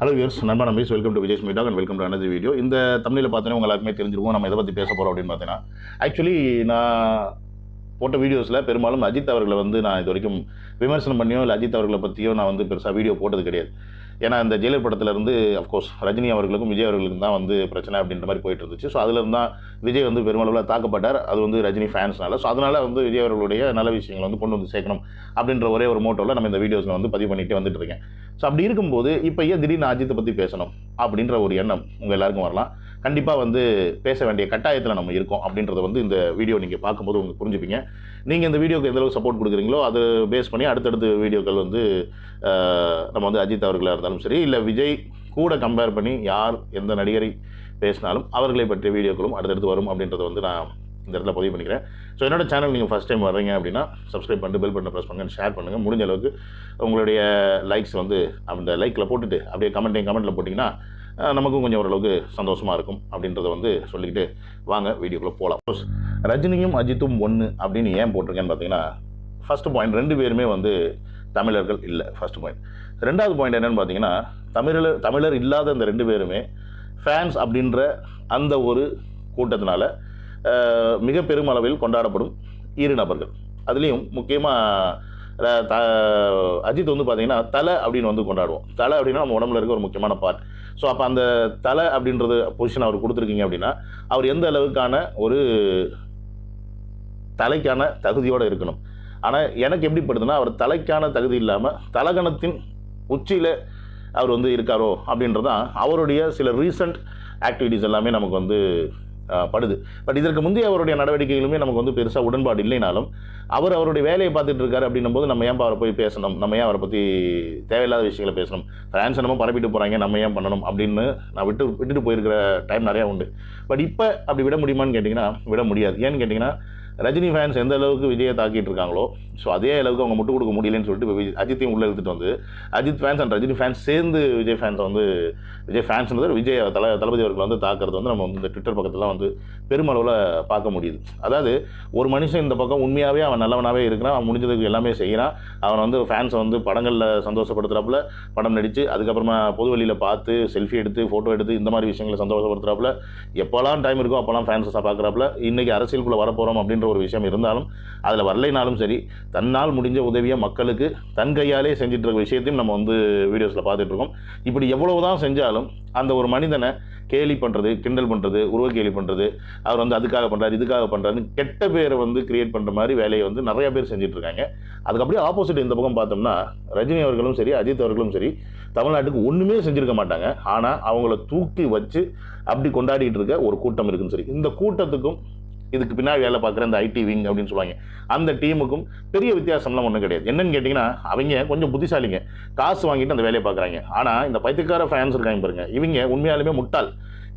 Hello viewers நண்பன் நம்பீஸ் welcome to Vijay மீடாக் and welcome to another video இந்த தமிழில் பார்த்தோன்னே உங்க எல்லாருக்குமே தெரிஞ்சிருக்கும். நம்ம எதை பற்றி பேச போகிறோம் அப்படின்னு பார்த்தீங்கன்னா ஆக்சுவலி நான் போட்ட வீடியோஸில் பெரும்பாலும் அஜித் அவர்களை வந்து நான் இது வரைக்கும் விமர்சனம் பண்ணியோ இல்லை அஜித் அவர்களை பற்றியோ நான் வந்து பெருசாக வீடியோ போட்டது கிடையாது. ஏன்னா இந்த ஜெயிலர் படத்துல இருந்து அஃப்கோர்ஸ் ரஜினி அவர்களுக்கும் விஜய் அவர்களுக்கும் தான் வந்து பிரச்சனை அப்படின்ற மாதிரி போயிட்டு இருந்துச்சு. ஸோ அதில் தான் விஜய் வந்து பெருமளவில் தாக்கப்பட்டார். அது வந்து ரஜினி ஃபேன்ஸ்னால ஸோ அதனால் வந்து விஜய் அவர்களுடைய நல்ல விஷயங்களை வந்து கொண்டு வந்து சேர்க்கணும் அப்படின்ற ஒரே ஒரு மோட்டோவில் நம்ம இந்த வீடியோஸில் வந்து பதிவு பண்ணிட்டு வந்துட்டு இருக்கேன். ஸோ அப்படி இருக்கும்போது இப்போ ஏன் திடீர்னு அஜித்தை பற்றி பேசணும் அப்படின்ற ஒரு எண்ணம் உங்கள் எல்லாருக்கும் வரலாம். கண்டிப்பாக வந்து பேச வேண்டிய கட்டாயத்தில் நம்ம இருக்கோம் அப்படின்றத வந்து இந்த வீடியோ நீங்கள் பார்க்கும்போது உங்களுக்கு புரிஞ்சுப்பீங்க. நீங்கள் இந்த வீடியோக்கு எந்தளவுக்கு சப்போர்ட் கொடுக்குறீங்களோ அதை பேஸ் பண்ணி அடுத்தடுத்த வீடியோக்கள் வந்து நம்ம வந்து அஜித் அவர்களாக இருந்தாலும் சரி இல்லை விஜய் கூட கம்பேர் பண்ணி யார் எந்த நடிகரை பேசினாலும் அவர்களை பற்றிய வீடியோக்களும் அடுத்தடுத்து வரும் அப்படின்றத வந்து நான் இந்த இடத்துல பதிவு பண்ணிக்கிறேன். ஸோ என்னோட சேனல் நீங்கள் ஃபஸ்ட் டைம் வர்றீங்க அப்படின்னா சப்ஸ்கிரைப் பண்ணிட்டு பெல் பட்டனை ப்ரெஸ் பண்ணுங்கள் ஷேர் பண்ணுங்கள் முடிஞ்ச அளவுக்கு உங்களுடைய லைக்ஸ் வந்து அந்த லைக்கில் போட்டுட்டு அப்படியே கமெண்ட்டையும் கமெண்ட்டில் போட்டிங்கன்னா நமக்கும் கொஞ்சம் ஓரளவுக்கு சந்தோஷமாக இருக்கும் அப்படின்றத வந்து சொல்லிக்கிட்டு வாங்க வீடியோக்குள்ளே போகலாம் ரஜினியும் அஜித்தும் ஒன்று அப்படின்னு ஏன் போட்டிருக்கேன்னு பார்த்தீங்கன்னா ஃபஸ்ட்டு பாயிண்ட் ரெண்டு பேருமே வந்து தமிழர்கள் இல்லை ஃபஸ்ட் பாயிண்ட் ரெண்டாவது பாயிண்ட் என்னன்னு பார்த்தீங்கன்னா தமிழர் தமிழர் இல்லாத இந்த ரெண்டு பேருமே ஃபேன்ஸ் அப்படின்ற அந்த ஒரு கூட்டத்தினால மிக பெருமளவில் கொண்டாடப்படும் இரு நபர்கள். அதுலேயும் முக்கியமாக த அஜித் வந்து பார்த்தீங்கன்னா தலை அப்படின்னு வந்து கொண்டாடுவோம். தலை அப்படின்னா நம்ம உடம்புல இருக்க ஒரு முக்கியமான பார்ட் ஸோ அப்போ அந்த தலை அப்படின்றது பொசிஷன் அவர் கொடுத்துருக்கீங்க அப்படின்னா அவர் எந்த அளவுக்கான ஒரு தலைக்கான தகுதியோடு இருக்கணும். ஆனால் எனக்கு எப்படி படுதுன்னா அவர் தலைக்கான தகுதி இல்லாமல் தலகணத்தின் உச்சியில் அவர் வந்து இருக்காரோ அப்படின்றது தான் அவருடைய சில ரீசண்ட் ஆக்டிவிட்டீஸ் எல்லாமே நமக்கு வந்து படுது. பட் இதற்கு முந்தைய அவருடைய நடவடிக்கைகளுமே நமக்கு வந்து பெருசாக உடன்பாடு இல்லைனாலும் அவர் அவருடைய வேலையை பார்த்துட்டு இருக்காரு அப்படின்னும் போது நம்ம ஏன் அவரை போய் பேசணும்? நம்ம ஏன் அவரை பற்றி தேவையில்லாத விஷயங்களை பேசணும்? ஃபேன்ஸ் நம்ம பரப்பிட்டு போகிறாங்க நம்ம ஏன் பண்ணணும்? அப்படின்னு நான் விட்டு விட்டுட்டு போயிருக்கிற டைம் நிறையா உண்டு. பட் இப்போ அப்படி விட முடியுமான்னு கேட்டிங்கன்னா விட முடியாது. ஏன்னு கேட்டிங்கன்னா ரஜினி ஃபேன்ஸ் எந்த அளவுக்கு விஜயை தாக்கிட்டு இருக்காங்களோ ஸோ அதே அளவுக்கு அவங்க முட்டு கொடுக்க முடியலன்னு சொல்லிட்டு இப்போ விஜய் அஜித்தையும் உள்ளே எடுத்துகிட்டு வந்து Ajith fans and Rajini fans சேர்ந்து விஜய் ஃபேன்ஸை வந்து விஜய் ஃபேன்ஸ்ன்றது விஜய் தல தளபதி அவர்கள் வந்து தாக்குறது வந்து நம்ம வந்து இந்த ட்விட்டர் பக்கத்தில் வந்து பெருமளவில் பார்க்க முடியுது. அதாவது ஒரு மனுஷன் இந்த பக்கம் உண்மையாகவே அவன் நல்லவனாகவே இருக்கிறான் அவன் முடிஞ்சதுக்கு எல்லாமே செய்கிறான் அவன் வந்து ஃபேன்ஸை வந்து படங்களில் சந்தோஷப்படுத்துறாப்புல படம் நடித்து அதுக்கப்புறமா பொது வெளியில் பார்த்து செல்ஃபி எடுத்து ஃபோட்டோ எடுத்து இந்த மாதிரி விஷயங்களை சந்தோஷப்படுத்துறாப்புல எப்போல்லாம் டைம் இருக்கோ அப்போல்லாம் ஃபேன்ஸை பார்க்குறாப்புல இன்றைக்கி அரசியலுக்குள்ளே வரப்போகிறோம் அப்படின்ற ஒரு விஷயம் இருந்தாலும் அதில் வரலைனாலும் சரி தன்னால் முடிஞ்ச உதவியை மக்களுக்கு தன் கையாலே செஞ்சுட்டு இருக்க விஷயத்தையும் நம்ம வந்து வீடியோஸில் பார்த்துட்ருக்கோம் இப்படி எவ்வளவு தான் செஞ்சாலும் அந்த ஒரு மனிதனை கேலி பண்ணுறது கிண்டல் பண்ணுறது உருவ கேலி பண்ணுறது அவர் வந்து அதுக்காக பண்ணுறாரு இதுக்காக பண்ணுறாருன்னு கெட்ட பேரை வந்து கிரியேட் பண்ணுற மாதிரி வேலையை வந்து நிறைய பேர் செஞ்சிட்ருக்காங்க அதுக்கு அப்படியே ஆப்போசிட் இந்த பக்கம் பார்த்தோம்னா ரஜினி அவர்களும் சரி அஜித் அவர்களும் சரி தமிழ்நாட்டுக்கு ஒன்றுமே செஞ்சுருக்க மாட்டாங்க. ஆனால் அவங்கள தூக்கி வச்சு அப்படி கொண்டாடிட்டு இருக்க ஒரு கூட்டம் இருக்குன்னு சரி. இந்த கூட்டத்துக்கும் இதுக்கு பின்னாடி வேலை பார்க்குற இந்த ஐடி விங் அப்படின்னு சொல்லுவாங்க. அந்த டீமுக்கும் பெரிய வித்தியாசம்லாம் ஒன்றும் கிடையாது. என்னன்னு கேட்டிங்கன்னா அவங்க கொஞ்சம் புத்திசாலிங்க. காசு வாங்கிட்டு அந்த வேலையை பார்க்குறாங்க. ஆனால் இந்த பைத்தியக்கார ஃபேன்ஸ் இருக்காங்க பாருங்க. இவங்க உண்மையாலுமே முட்டாள்.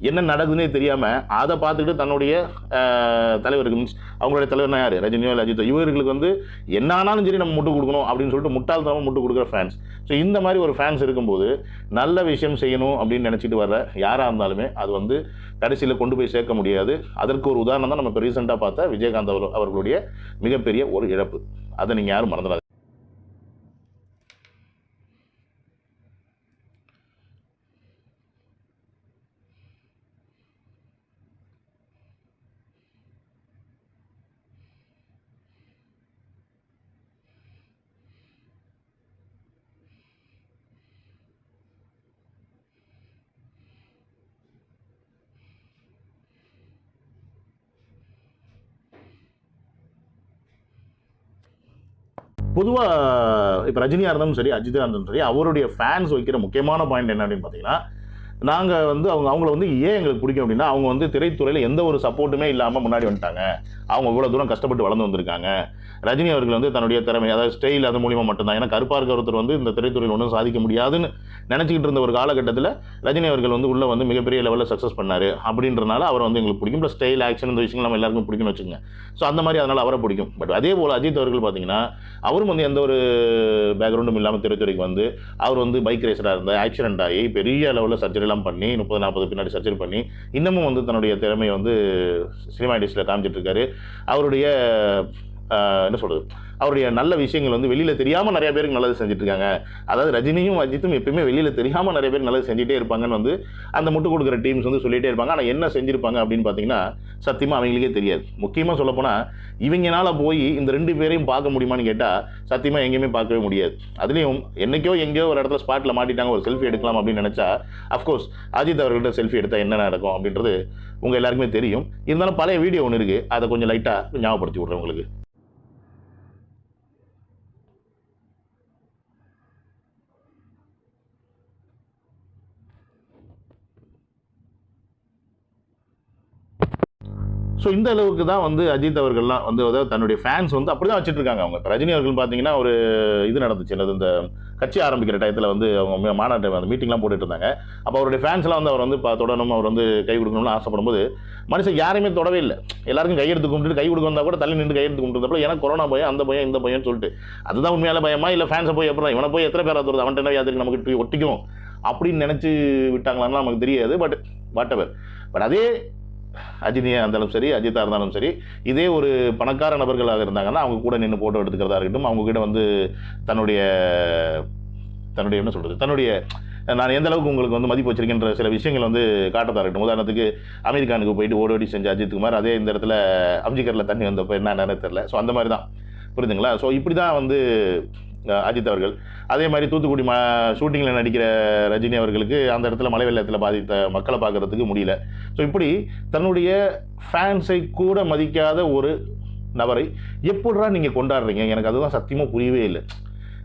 என்ன நடக்குதுன்னே தெரியாமல் அதை பார்த்துக்கிட்டு தன்னுடைய தலைவருக்கு மீன்ஸ் அவங்களுடைய தலைவர்னா யார்? ரஜினியோ இல்லை அஜித்தோ. இவர்களுக்கு வந்து என்ன ஆனாலும் சரி நம்ம முட்டு கொடுக்கணும் அப்படின்னு சொல்லிட்டு முட்டாள்தனமாக முட்டு கொடுக்குற ஃபேன்ஸ் ஸோ இந்த மாதிரி ஒரு ஃபேன்ஸ் இருக்கும்போது நல்ல விஷயம் செய்யணும் அப்படின்னு நினச்சிட்டு வர்ற யாராக இருந்தாலுமே அது வந்து கடைசியில் கொண்டு போய் சேர்க்க முடியாது. அதற்கு ஒரு உதாரணம் தான் நம்ம இப்போ ரீசெண்டாக பார்த்தா விஜயகாந்த் அவர் அவர்களுடைய மிகப்பெரிய ஒரு இழப்பு. அதை நீங்கள் யாரும் மறந்துடாது பொதுவாக இப்போ ரஜினியாக இருந்தாலும் சரி அஜித்தாக இருந்தாலும் சரி அவருடைய ஃபேன்ஸ் வைக்கிற முக்கியமான பாயிண்ட் என்ன அப்படின்னு பார்த்தீங்கன்னா நாங்கள் வந்து அவங்க அவங்கள வந்து ஏன் எங்களுக்கு பிடிக்கும் அப்படின்னா அவங்க வந்து திரைத்துறையில் எந்த ஒரு சப்போர்ட்டுமே இல்லாமல் முன்னாடி வந்துட்டாங்க. அவங்க இவ்வளோ தூரம் கஷ்டப்பட்டு வளர்ந்து வந்திருக்காங்க. ரஜினி அவர்கள் வந்து தன்னுடைய திறமை அதாவது ஸ்டைல் அது மூலியமாக மட்டும்தான். ஏன்னா கருப்பாக இருக்க ஒருத்தர் வந்து இந்த திரைத்துறையில் ஒன்றும் சாதிக்க முடியாதுன்னு நினச்சிக்கிட்டு இருந்த ஒரு காலகட்டத்தில் ரஜினி அவர்கள் வந்து உள்ளே வந்து மிகப்பெரிய லெவலில் சக்ஸஸ் பண்ணார். அப்படின்றனால அவர் வந்து எங்களுக்கு பிடிக்கும். ப்ளஸ் ஸ்டைல் ஆக்ஷன் இந்த விஷயங்கள் நம்ம எல்லாருக்கும் பிடிக்கும்னு வச்சுக்கோங்க. ஸோ அந்த மாதிரி அதனால் அவரை பிடிக்கும். பட் அதே போல் அஜித் அவர்கள் பார்த்தீங்கன்னா அவரும் வந்து எந்த ஒரு பேக்ரவுண்டும் இல்லாமல் திரைத்துறைக்கு வந்து அவர் வந்து பைக் ரேசராக இருந்தார் ஆக்சிடென்ட் ஆகி பெரிய லெவலில் சர்ஜரிலாம் பண்ணி முப்பது நாற்பது பின்னாடி சர்ஜரி பண்ணி இன்னமும் வந்து தன்னுடைய திறமையை வந்து சினிமா இண்டஸ்ட்ரியில் காமிச்சிட்டு இருக்காரு. அவருடைய என்ன சொல்கிறது அவருடைய நல்ல விஷயங்கள் வந்து வெளியில் தெரியாமல் நிறைய பேருக்கு நல்லது செஞ்சுட்ருக்காங்க. அதாவது ரஜினியும் அஜித்தும் எப்பயுமே வெளியில் தெரியாமல் நிறைய பேர் நல்லது செஞ்சுட்டே இருப்பாங்கன்னு வந்து அந்த முட்டு கொடுக்குற டீம்ஸ் வந்து சொல்லிகிட்டே இருப்பாங்க. ஆனால் என்ன செஞ்சுருப்பாங்க அப்படின்னு பார்த்தீங்கன்னா சத்தியமாக அவங்களுக்கே தெரியாது. முக்கியமாக சொல்லப்போனால் இவங்கனால போய் இந்த ரெண்டு பேரையும் பார்க்க முடியுமான்னு கேட்டால் சத்தியமாக எங்கேயுமே பார்க்கவே முடியாது. அதுலேயும் என்னைக்கோ எங்கேயோ ஒரு இடத்துல ஸ்பாட்டில் மாட்டிட்டாங்க ஒரு செல்ஃபி எடுக்கலாம் அப்படின்னு நினச்சா அஃப்கோர்ஸ் அஜித் அவர்கள்ட்ட செல்ஃபி எடுத்தால் என்ன நடக்கும் அப்படின்றது உங்கள் எல்லாருக்குமே தெரியும். இருந்தாலும் பழைய வீடியோ ஒன்று இருக்குது அதை கொஞ்சம் லைட்டாக ஞாபகப்படுத்தி விட்றேன் உங்களுக்கு. ஸோ இந்த அளவுக்கு தான் வந்து அஜித் அவர்கள்லாம் வந்து அதாவது தன்னுடைய ஃபேன்ஸ் வந்து அப்படி தான் வச்சுட்டு இருக்காங்க அவங்க ரஜினி அவர்கள் பார்த்தீங்கன்னா ஒரு இது நடந்துச்சு. என்னது இந்த கட்சி ஆரம்பிக்கிற டயத்தில் வந்து அவங்க மாநாட்டு அந்த மீட்டிங்லாம் போட்டுட்டு இருந்தாங்க அப்போ அவருடைய ஃபேன்ஸ்லாம் வந்து அவர் வந்து இப்போ தொடரணும் அவர் வந்து கை கொடுக்கணும்னு ஆசைப்படும்போது மனுஷன் யாரையுமே தொடவே இல்லை. எல்லாருக்கும் கையெடுத்து கும்பிட்டு கை கொடுக்க வந்தால் கூட தள்ளி நின்று கையெடுத்து கும்பிட்டு ஏன்னா கொரோனா பயம் அந்த பயம் இந்த பையன் சொல்லிட்டு. அதுதான் உண்மையான பயமா? இல்லை ஃபேன்ஸை போய் எப்படி இவனை போய் எத்தனை பேர் வருது அவன்கிட்ட என்ன வியாதிக்கு நமக்கு ஒட்டிக்கும் அப்படின்னு நினச்சி விட்டாங்களான்னு நமக்கு தெரியாது. பட் வாட் எவர் பட் அதே அஜினியாக இருந்தாலும் சரி அஜித்தாக இருந்தாலும் சரி இதே ஒரு பணக்கார நபர்களாக இருந்தாங்கன்னா அவங்க கூட நின்று ஃபோட்டோ எடுத்துக்கிறதா இருக்கட்டும் அவங்கக்கிட்ட வந்து தன்னுடைய தன்னுடைய என்ன சொல்கிறது தன்னுடைய நான் எந்த அளவுக்கு உங்களுக்கு வந்து மதிப்பு வச்சிருக்கின்ற சில விஷயங்கள் வந்து காட்டதா இருக்கட்டும். உதாரணத்துக்கு அமெரிக்கானுக்கு போயிட்டு ஓடி ஓடி செஞ்ச அஜித் குமார் அதே இந்த இடத்துல அம்ஜிக்கரில் தண்ணி வந்தப்போ என்னன்னு தெரில ஸோ அந்த மாதிரி தான் புரியுதுங்களா? ஸோ இப்படி தான் வந்து அஜித் அவர்கள். அதே மாதிரி தூத்துக்குடி ம ஷூட்டிங்கில் நடிக்கிற ரஜினி அவர்களுக்கு அந்த இடத்துல மழை வெள்ளத்தில் பாதித்த மக்களை பார்க்கறதுக்கு முடியல. ஸோ இப்படி தன்னுடைய ஃபேன்ஸை கூட மதிக்காத ஒரு நபரை எப்படா நீங்கள் கொண்டாடுறீங்க? எனக்கு அதுதான் சத்தியமாக புரியவே இல்லை.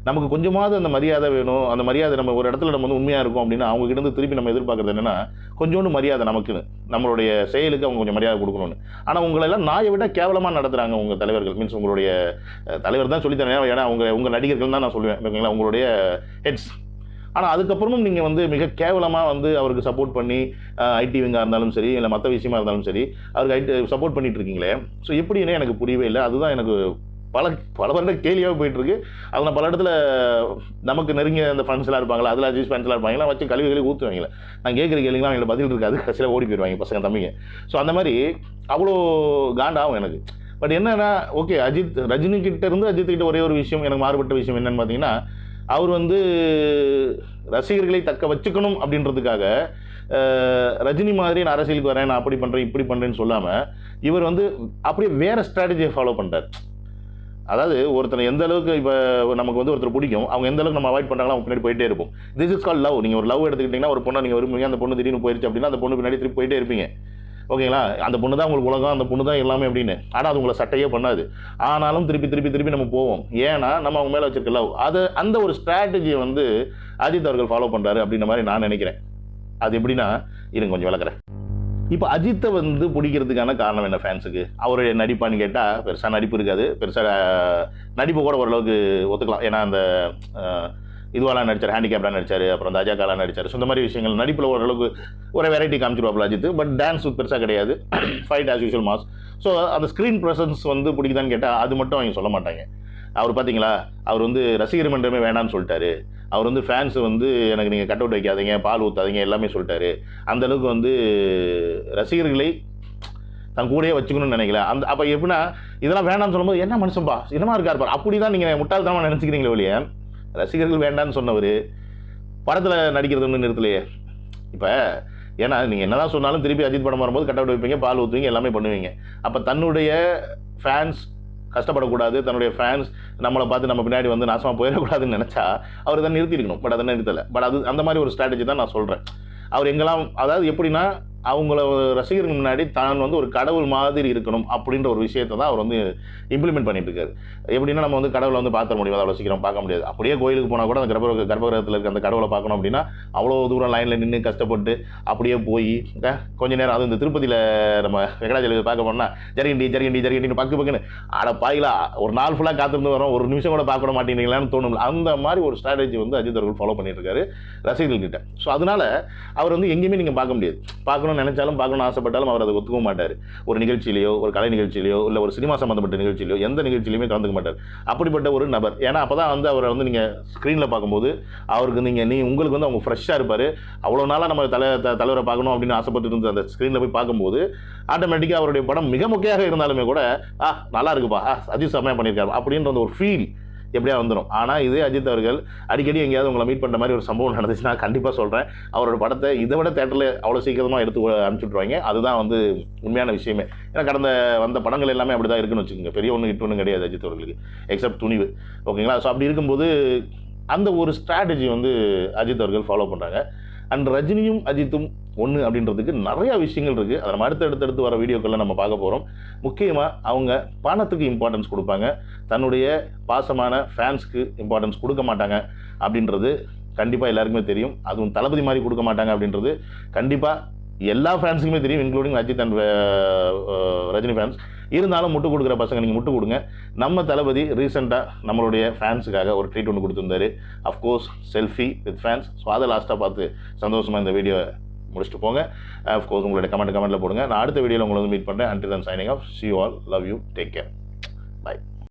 நமக்கு கொஞ்சமாவது அந்த மரியாதை வேணும் அந்த மரியாதை நம்ம ஒரு இடத்துல நம்ம வந்து உண்மையாக இருக்கும் அப்படின்னா அவங்க கிட்ட இருந்து திருப்பி நம்ம எதிர்பார்க்குறது என்னென்னா கொஞ்சோண்டு மரியாதை நமக்குன்னு நம்மளுடைய செயலுக்கு அவங்க கொஞ்சம் மரியாதை கொடுக்கணும்னு. ஆனால் உங்களை எல்லாம் நாயை விட கேவலமாக நடத்துகிறாங்க உங்கள் தலைவர்கள் மீன்ஸ் உங்களுடைய தலைவர் தான் சொல்லித்தரேன் ஏன்னா அவங்க உங்கள் நடிகர்கள் தான் நான் சொல்லுவேன் ஓகேங்களா? உங்களுடைய ஹெட்ஸ் ஆனால் அதுக்கப்புறமும் நீங்கள் வந்து மிக கேவலமாக வந்து அவருக்கு சப்போர்ட் பண்ணி ஐடி விங்காக இருந்தாலும் சரி இல்லை மற்ற விஷயமா இருந்தாலும் சரி அவருக்கு ஐடி சப்போர்ட் பண்ணிட்டு இருக்கீங்களே ஸோ எப்படின்னே எனக்கு புரியவே இல்லை. அதுதான் எனக்கு பல பல வருட கேலியாக போயிட்டு இருக்கு பல இடத்துல நமக்கு நெருங்கிய அந்த ஃப்ரெண்ட்ஸ்லாம் இருப்பாங்களா? அதில் அஜிஸ் ஃப்ரெண்ட்ஸ்லாம் இருப்பாங்களா? வச்சு கழுவி கழுவி ஊற்றுவாங்களே நான் கேட்குற கேள்விலாம் அவங்கள பதில் இருக்காது. கடைசியில் ஓடி போயிடுவாங்க பசங்க தம்பிங்க. ஸோ அந்த மாதிரி அவ்வளோ காண்டாகும் எனக்கு. பட் என்னன்னா ஓகே அஜித் ரஜினி கிட்ட இருந்து அஜித் கிட்ட ஒரே ஒரு விஷயம் எனக்கு மாறுபட்ட விஷயம் என்னன்னு பார்த்தீங்கன்னா அவர் வந்து ரசிகர்களை தக்க வச்சுக்கணும் அப்படின்றதுக்காக ரஜினி மாதிரி நான் அரசியலுக்கு வரேன் நான் அப்படி பண்ணுறேன் இப்படி பண்ணுறேன்னு சொல்லாமல் இவர் வந்து அப்படியே வேறு ஸ்ட்ராட்டஜியை ஃபாலோ பண்ணுறார் அதாவது ஒருத்தனை எந்த அளவுக்கு இப்போ நமக்கு வந்து ஒருத்தர் பிடிக்கும் அவங்க எந்த அளவுக்கு நம்ம அவாய்ட் பண்ணுறாங்களோ அவங்க பின்னாடி போயிட்டே இருப்போம். திஸ் இஸ் கால் லவ் நீங்கள் ஒரு லவ் எடுத்துக்கிட்டிங்கன்னா ஒரு பொண்ணை நீங்கள் விரும்புவீங்க அந்த பொண்ணு திடீர்னு போயிருச்சு அப்படின்னா அந்த பொண்ணு பின்னாடி திருப்பி போயிட்டே இருப்பீங்க. ஓகேங்களா? அந்த பொண்ணு தான் உங்களுக்கு உலகம் அந்த பொண்ணு தான் எல்லாமே அப்படின்னு. ஆனால் அது உங்களை சட்டையே பண்ணாது. ஆனாலும் திருப்பி திருப்பி திருப்பி நம்ம போவோம். ஏன்னா நம்ம அவங்க மேலே வச்சிருக்க லவ் அது அந்த ஒரு ஸ்ட்ராட்டஜியை வந்து அஜித் அவர்கள் ஃபாலோ பண்ணுறாரு அப்படின்ற மாதிரி நான் நினைக்கிறேன். அது எப்படின்னா இருங்க கொஞ்சம் விளக்குறேன். இப்போ அஜித்தை வந்து பிடிக்கிறதுக்கான காரணம் என்ன ஃபேன்ஸுக்கு அவருடைய நடிப்பான்னு கேட்டால் பெருசாக நடிப்பு இருக்காது. பெருசாக நடிப்பு கூட ஓரளவுக்கு ஒத்துக்கலாம். ஏன்னா அந்த இதுவாலாம் நடித்தார் ஹேண்டிகேப்லாம் நடித்தார் அப்புறம் அந்த அஜாக்காலாம் நடிச்சார். ஸோ இந்த மாதிரி விஷயங்கள் நடிப்பில் ஓரளவுக்கு ஒரு வெரைட்டி காமிச்சிருவாப்பில் அஜித் பட் டான்ஸ் பெருசாக கிடையாது. Fight as usual mass. So அந்த ஸ்க்ரீன் ப்ரெசன்ஸ் வந்து பிடிக்குதான்னு கேட்டால் அது மட்டும் அவங்க சொல்ல மாட்டாங்க. அவர் பார்த்தீங்களா அவர் வந்து ரசிகர் மன்றமே வேணான்னு சொல்லிட்டாரு. அவர் வந்து ஃபேன்ஸ் வந்து எனக்கு நீங்கள் கட் அவுட் வைக்காதீங்க பால் ஊற்றாதீங்க எல்லாமே சொல்லிட்டாரு. அந்தளவுக்கு வந்து ரசிகர்களை தன் கூடயே வச்சுக்கணும்னு நினைக்கல. அந்த அப்போ எப்படின்னா இதெல்லாம் வேண்டாம்னு சொல்லும்போது என்ன மனுஷன்பா? என்னமா இருக்கார் பார். அப்படி தான் நீங்கள் முட்டாள்தனமாக நினச்சிக்கிறீங்களே ஒழிய ரசிகர்கள் வேண்டான்னு சொன்னவர் படத்தில் நடிக்கிறது ஒன்றும் நிறுத்தலையே. இப்போ ஏன்னா நீங்கள் என்னதான் சொன்னாலும் திருப்பி அஜித் படம் வரும்போது கட் அவுட் வைப்பீங்க பால் ஊற்றுவீங்க எல்லாமே பண்ணுவீங்க. அப்போ தன்னுடைய ஃபேன்ஸ் கஷ்டப்படக்கூடாது தன்னுடைய ஃபேன்ஸ் நம்மளை பார்த்து நம்ம பின்னாடி வந்து நாசமாக போயிடக்கூடாதுன்னு நினச்சா அவர் தான் நிறுத்திருக்கணும். பட் அதை நிறுத்தலை. பட் அது அந்த மாதிரி ஒரு ஸ்ட்ராட்டஜி தான் நான் சொல்கிறேன் அவர் எங்கெல்லாம் அதாவது எப்படின்னா அவங்கள ரசிகர்கள் முன்னாடி தான் வந்து ஒரு கடவுள் மாதிரி இருக்கணும் அப்படின்ற ஒரு விஷயத்தை தான் அவர் வந்து இம்ப்ளிமெண்ட் பண்ணிட்டு இருக்காரு. எப்படின்னா நம்ம வந்து கடவுளை வந்து பார்த்துட முடியும் அவ்வளோ சீக்கிரம் பார்க்க முடியாது. அப்படியே கோயிலுக்கு போனால் கூட அந்த கர்ப்ப கர்ப்பகிரகத்தில் இருக்க அந்த கடவுளை பார்க்கணும் அப்படின்னா அவ்வளோ தூரம் லைனில் நின்று கஷ்டப்பட்டு அப்படியே போய் கொஞ்ச நேரம் அது இந்த திருப்பதியில் நம்ம வெங்கடாஜலபதி பார்க்க போனோம்னா ஜரிகண்டி ஜரிகண்டி ஜரிகண்டின்னு பக்கு பக்குன்னு. அட பாயிலா ஒரு நாள் ஃபுல்லாக காத்திருந்து வரோம் ஒரு நிமிஷம் கூட பார்க்க மாட்டேங்கிறீங்களான்னு தோணும் அந்த மாதிரி ஒரு ஸ்ட்ராட்டஜி வந்து அஜித் அவர்கள் ஃபாலோ பண்ணிட்டு இருக்காரு ரசிகர்கள் கிட்ட ஸோ அதனால அவர் வந்து எங்கேயுமே நீங்கள் பார்க்க முடியாது. பார்க்கணும் பார்க்கணும்னு நினைச்சாலும் பார்க்கணும்னு ஆசைப்பட்டாலும் அவர் அதை ஒத்துக்க மாட்டார். ஒரு நிகழ்ச்சியிலையோ ஒரு கலை நிகழ்ச்சியிலையோ இல்லை ஒரு சினிமா சம்மந்தப்பட்ட நிகழ்ச்சியிலையோ எந்த நிகழ்ச்சியிலையுமே கலந்துக்க மாட்டார். அப்படிப்பட்ட ஒரு நபர். ஏன்னா அப்போ தான் வந்து அவரை வந்து நீங்கள் ஸ்க்ரீனில் பார்க்கும்போது அவருக்கு நீங்கள் நீ உங்களுக்கு வந்து அவங்க ஃப்ரெஷ்ஷாக இருப்பார். அவ்வளோ நாளாக நம்ம தலை த- தலைவரை பார்க்கணும் அப்படின்னு ஆசைப்பட்டு இருந்த அந்த ஸ்க்ரீனில் போய் பார்க்கும்போது ஆட்டோமேட்டிக்காக அவருடைய படம் மிக முக்கியமாக இருந்தாலுமே கூட ஆ நல்லா இருக்குப்பா. ஆ அஜித் செம்மையாக பண்ணியிருக்காரு. அப்படின்ற ஒரு ஃபீல் எப்படியா வந்துடும் ஆனால் இதே அஜித் அவர்கள் அடிக்கடி எங்கேயாவது உங்களை மீட் பண்ணுற மாதிரி ஒரு சம்பவம் நடந்துச்சுன்னா கண்டிப்பாக சொல்கிறேன் அவரோட படத்தை இதை விட தேட்டரில் அவ்வளோ சீக்கிரமாக எடுத்து அனுப்பிச்சுட்ருவாங்க அதுதான் வந்து உண்மையான விஷயமே. ஏன்னா கடந்த வந்த படங்கள் எல்லாமே அப்படி தான் இருக்குன்னு வச்சுக்கோங்க. பெரிய ஒன்று இட்டு ஒன்றும் கிடையாது அஜித் அவர்களுக்கு. எக்ஸப்ட் துணிவு. ஓகேங்களா ஸோ அப்படி இருக்கும்போது அந்த ஒரு ஸ்ட்ராட்டஜி வந்து அஜித் அவர்கள் ஃபாலோ பண்ணுறாங்க அண்ட் ரஜினியும் அஜித்தும் ஒன்று அப்படின்றதுக்கு நிறைய விஷயங்கள் இருக்குது அதை நம்ம அடுத்து அடுத்தடுத்து வர வீடியோக்களில் நம்ம பார்க்க போகிறோம் முக்கியமாக அவங்க பணத்துக்கு இம்பார்ட்டன்ஸ் கொடுப்பாங்க. தன்னுடைய பாசமான ஃபேன்ஸ்க்கு இம்பார்ட்டன்ஸ் கொடுக்க மாட்டாங்க அப்படின்றது கண்டிப்பாக எல்லாருக்குமே தெரியும். அதுவும் தளபதி மாதிரி கொடுக்க மாட்டாங்க அப்படின்றது கண்டிப்பாக எல்லா ஃபேன்ஸுக்குமே தெரியும் including Ajith and Rajini fans இருந்தாலும் முட்டு கொடுக்குற பசங்க நீங்கள் முட்டு கொடுங்க. நம்ம தளபதி ரீசெண்டாக நம்மளுடைய ஃபேன்ஸுக்காக ஒரு ட்ரீட் ஒன்று கொடுத்துருந்தாரு. Of course selfie with fans so அதை லாஸ்ட்டாக பார்த்து சந்தோஷமாக இந்த வீடியோ முடிச்சுட்டு போங்க. அஃப்கோர்ஸ் உங்களுடைய கமெண்ட் கமெண்ட்டில் போடுங்க. நான் அடுத்த வீடியோவில் உங்களை வந்து மீட் பண்ணுறேன் and then signing off see all love you take care bye